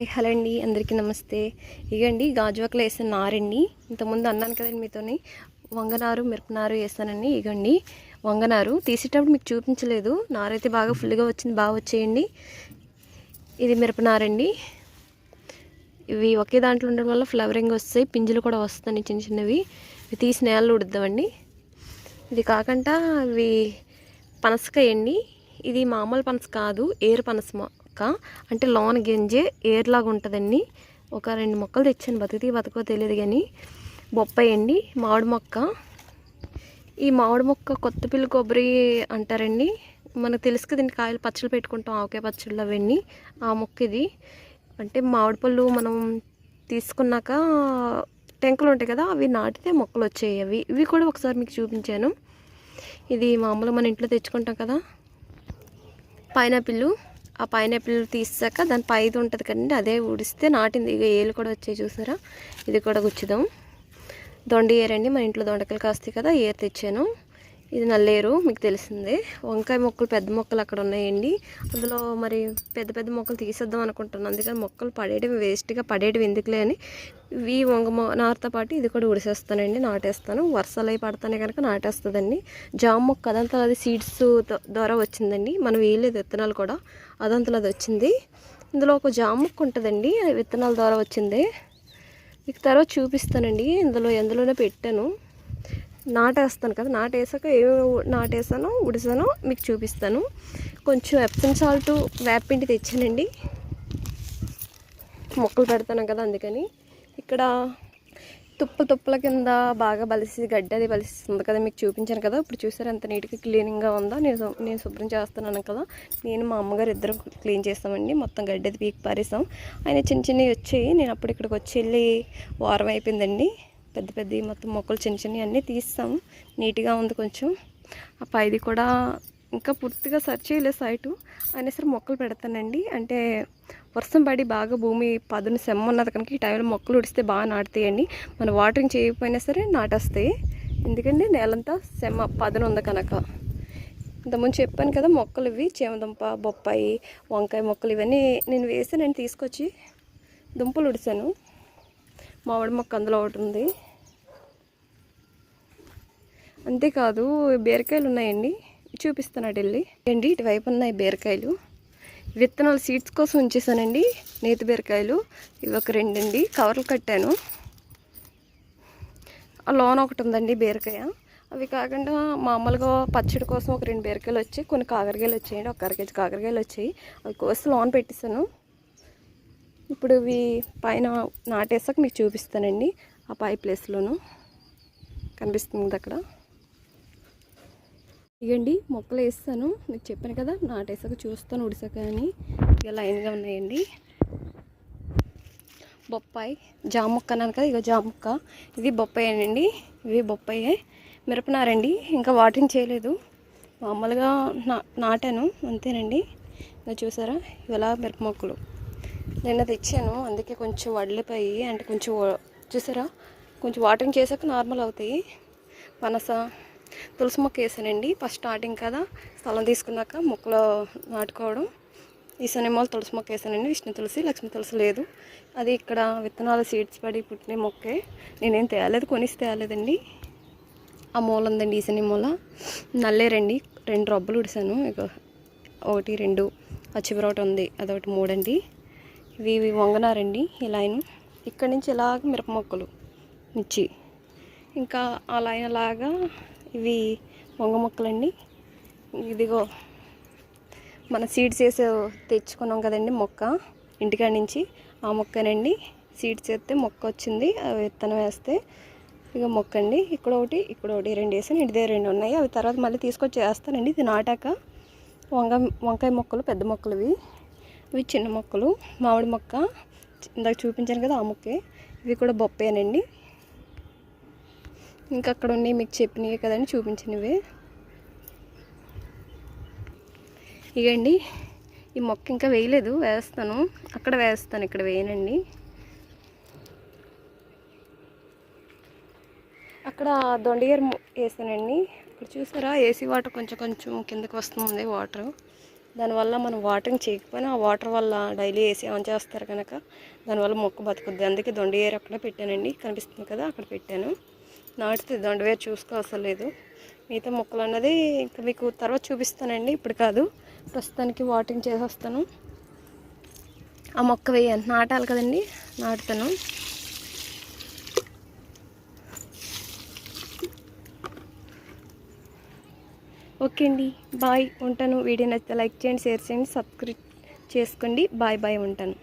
Hello అండి అందరికీ నమస్తే. ఇగండి గాజువాకలో వేసిన నారండి ఇంతకుముందు అన్నాను కదండి మీతోని. వంగనారు మిరపనారు వేస్తానండి ఇగండి వంగనారు తీసేటప్పుడు మీకు చూపించలేదు. నారైతే బాగా ఫుల్గా వచ్చింది బాగా వచ్చేయండి. ఇది మిరపనారండి. ఇవి ఒకే దాంట్లో ఉండడం వల్ల ఫ్లవరింగ్ వస్తాయి పింజులు కూడా వస్తాయి చిన్న చిన్నవి. ఇవి తీసి నేలలో ఉడుద్దామండి. ఇది కాకుండా ఇవి పనసకాయండి. ఇది మామూలు పనస కాదు ఏరు పనస మొక్క అంటే లోన గింజే ఏర్లాగా ఉంటుందండి. ఒక రెండు మొక్కలు తెచ్చాను బతికి బతుకో తెలియదు కానీ బొప్పాయి అండి మామిడి మొక్క. ఈ మామిడి మొక్క కొత్త పిల్లి కొబ్బరి అంటారండి. మనకు తెలుసు కదండి కాయలు పచ్చళ్ళు పెట్టుకుంటాం ఆవకాయ పచ్చళ్ళు అవన్నీ. ఆ మొక్క ఇది. అంటే మామిడి పళ్ళు మనం తీసుకున్నాక టెంకులు ఉంటాయి కదా అవి నాటితే మొక్కలు వచ్చాయి అవి. ఇవి కూడా ఒకసారి మీకు చూపించాను. ఇది మామూలుగా మన ఇంట్లో తెచ్చుకుంటాం కదా. పైనాపిల్లు. ఆ పైనాపిల్ తీసాక దాని పైది ఉంటుంది కదండి అదే ఊడిస్తే నాటింది. ఇక ఏలు కూడా వచ్చాయి చూసారా? ఇది కూడా గుచ్చుదాం. దొండ ఏరండి మన ఇంట్లో దొండకాయలు కాస్తాయి కదా ఏరు తెచ్చాను. ఇది నల్లేరు మీకు తెలిసిందే. వంకాయ మొక్కలు పెద్ద మొక్కలు అక్కడ ఉన్నాయండి. అందులో మరి పెద్ద పెద్ద మొక్కలు తీసేద్దాం అనుకుంటున్నాను. అందుకని మొక్కలు పడేయడం వేస్ట్గా పడేయడం ఎందుకులే అని ఇవి వంగ మొ నారుతో పాటు ఇది కూడా ఉడిసేస్తానండి నాటేస్తాను. వర్షాలు అవి పడతానే కనుక నాటేస్తుందండి. జామ మొక్క అదంతా అది సీడ్స్ ద్వారా వచ్చిందండి. మనం వేయలేదు విత్తనాలు కూడా. అదంతలో అది వచ్చింది. ఇందులో ఒక జామ మొక్క ఉంటుందండి. విత్తనాల ద్వారా వచ్చింది. మీకు తర్వాత చూపిస్తానండి. ఇందులో ఎందులోనే పెట్టాను. నాటేస్తాను కదా నాటేసాక ఏ నాటేసానో ఉడిసానో మీకు చూపిస్తాను. కొంచెం ఎప్సన్ సాల్ట్ వేపిండి తెచ్చానండి. మొక్కలు పెడతాను కదా అందుకని. ఇక్కడ తుప్ప తుప్పల కింద బాగా బలిసి గడ్డి అది బలిస్తుంది కదా మీకు చూపించాను కదా. ఇప్పుడు చూసారు ఎంత నీట్గా క్లీనింగ్గా ఉందో? నేను నేను శుభ్రం చేస్తున్నాను కదా. నేను మా అమ్మగారు ఇద్దరు క్లీన్ చేస్తామండి. మొత్తం గడ్డి అది పీకి పారేసాం. ఆయన చిన్న చిన్నవి వచ్చాయి. నేను అప్పుడు ఇక్కడికి వచ్చి వెళ్ళి వారం అయిపోయిందండి. పెద్ద పెద్ద మొత్తం మొక్కలు చిన్న చిన్నవి అన్నీ తీస్తాం. నీట్గా ఉంది కొంచెం. ఆ పైది కూడా ఇంకా పూర్తిగా సర్చ్ చేయలేదు సైటు. అయినా సరే మొక్కలు పెడతానండి. అంటే వర్షం పడి బాగా భూమి పదును సెమ్మ ఉన్నది కనుక ఈ టైంలో మొక్కలు ఉడిస్తే బాగా నాటుతాయండి. మనం వాటరింగ్ చేయకపోయినా సరే నాటేస్తాయి. ఎందుకంటే నేలంతా సెమ్మ పదును ఉంది కనుక. ఇంతకుముందు చెప్పాను కదా మొక్కలు ఇవి చేమదుంప బొప్పాయి వంకాయ మొక్కలు ఇవన్నీ నేను వేసి నేను తీసుకొచ్చి దుంపలు ఉడిసాను. మామిడి మొక్క అందులో ఒకటి ఉంది. అంతేకాదు బీరకాయలు ఉన్నాయండి చూపిస్తాను అటు వెళ్ళి అండి ఇటువైపు ఉన్నాయి బీరకాయలు. విత్తనాలు సీడ్స్ కోసం ఉంచేసానండి. నేతి బీరకాయలు. ఇవి ఒక రెండండి. కవర్లు కట్టాను. లోన్ ఒకటి ఉందండి బీరకాయ. అవి కాకుండా మామూలుగా పచ్చడి కోసం ఒక రెండు బీరకాయలు వచ్చాయి. కొన్ని కాకరకాయలు వచ్చాయండి. ఒక అర కేజీ కాకరకాయలు వచ్చాయి. అవి కోసి లోన్ పెట్టేశాను. ఇప్పుడు ఇవి పైన నాటేసాక మీకు చూపిస్తానండి. ఆ పై ప్లేస్లోను కనిపిస్తుంది అక్కడ. ఇగండి మొక్కలు వేస్తాను. మీకు చెప్పాను కదా నాటేసాక చూస్తాను ఉడిసాక అని. ఇక లైన్గా ఉన్నాయండి. బొప్పాయి జామ మొక్క అన్నాను కదా ఇక జామ మొక్క. ఇది బొప్పాయి అండి ఇవి బొప్పాయే. మిరపనారండి. ఇంకా వాటింగ్ చేయలేదు. మామూలుగా నా నాటాను. అంతేనండి. ఇంకా చూసారా? ఇలా మిరప మొక్కలు. నిన్న తెచ్చాను. అందుకే కొంచెం వడ్లిపోయి అంటే కొంచెం చూసారా? కొంచెం వాటరింగ్ చేశాక నార్మల్ అవుతాయి. పనస తులసి మొక్క వేసానండి. ఫస్ట్ స్టార్టింగ్ కదా స్థలం తీసుకున్నాక మొక్కలు నాటుకోవడం. ఈ శనిమాలు తులసి మొక్క వేసానండి. విష్ణు తులసి లక్ష్మీ తులసి లేదు. అది ఇక్కడ విత్తనాలు సీడ్స్ పడి పుట్టిన మొక్కే నేనేం తేలేదు కొనిసి తేలేదండి. ఆ మూల ఉందండి ఈ మూల నల్లేరండి రెండు. రబ్బలు ఉడిసాను. ఇక ఒకటి రెండు. ఆ చివరి ఒకటి ఉంది. అదొకటి మూడండి. ఇవి ఇవి వంగనారండి ఈ లైన్. ఇక్కడి నుంచి ఇలాగ మిరప మొక్కలు మిర్చి. ఇంకా ఆ లైన్ అలాగా ఇవి వంగ మొక్కలండి. ఇదిగో మన సీడ్స్ వేసే తెచ్చుకున్నాం కదండి మొక్క. ఇంటికాడ నుంచి ఆ మొక్కనండి. సీడ్స్ వేస్తే మొక్క వచ్చింది. అవి విత్తనం వేస్తే ఇక మొక్క అండి ఇక్కడ ఒకటి ఇక్కడ ఒకటి రెండు వేసాను. ఇంటి దగ్గర రెండు ఉన్నాయి. అవి తర్వాత మళ్ళీ తీసుకొచ్చి వేస్తానండి. ఇది నాటాక వంగ వంకాయ మొక్కలు పెద్ద మొక్కలు ఇవి. ఇవి చిన్న మొక్కలు. మామిడి మొక్క. ఇందాక చూపించాను కదా ఆ మొక్కే. ఇవి కూడా బొప్పేనండి. ఇంకా అక్కడ ఉన్నాయి మీకు చెప్పినవి కదండి చూపించినవి. ఇగండి ఈ మొక్క ఇంకా వేయలేదు వేస్తాను. అక్కడ వేస్తాను ఇక్కడ వేయనండి. అక్కడ దొండగేరు వేసానండి. ఇక్కడ చూసారా ఏసీ వాటర్ కొంచెం కొంచెం కిందకి వస్తుంది వాటర్. దానివల్ల మనం వాటరింగ్ చేయకపోయినా ఆ వాటర్ వల్ల డైలీ ఏసీ ఆన్ చేస్తారు కనుక దానివల్ల మొక్క బతుకుద్ది. అందుకే దొండవేరు అక్కడ పెట్టానండి. కనిపిస్తుంది కదా అక్కడ పెట్టాను. నాటితే దొండవేరు చూసుకోవసరం లేదు. మిగతా మొక్కలు అన్నది ఇంకా మీకు తర్వాత చూపిస్తానండి ఇప్పుడు కాదు. ప్రస్తుతానికి వాటింగ్ చేసేస్తాను. ఆ మొక్క వేయాలి నాటాలి కదండి నాటుతాను. ఓకే అండి బాయ్ ఉంటాను. వీడియో నచ్చితే లైక్ చేయండి షేర్ చేయండి సబ్స్క్రైబ్ చేసుకోండి. బాయ్ బాయ్ ఉంటాను.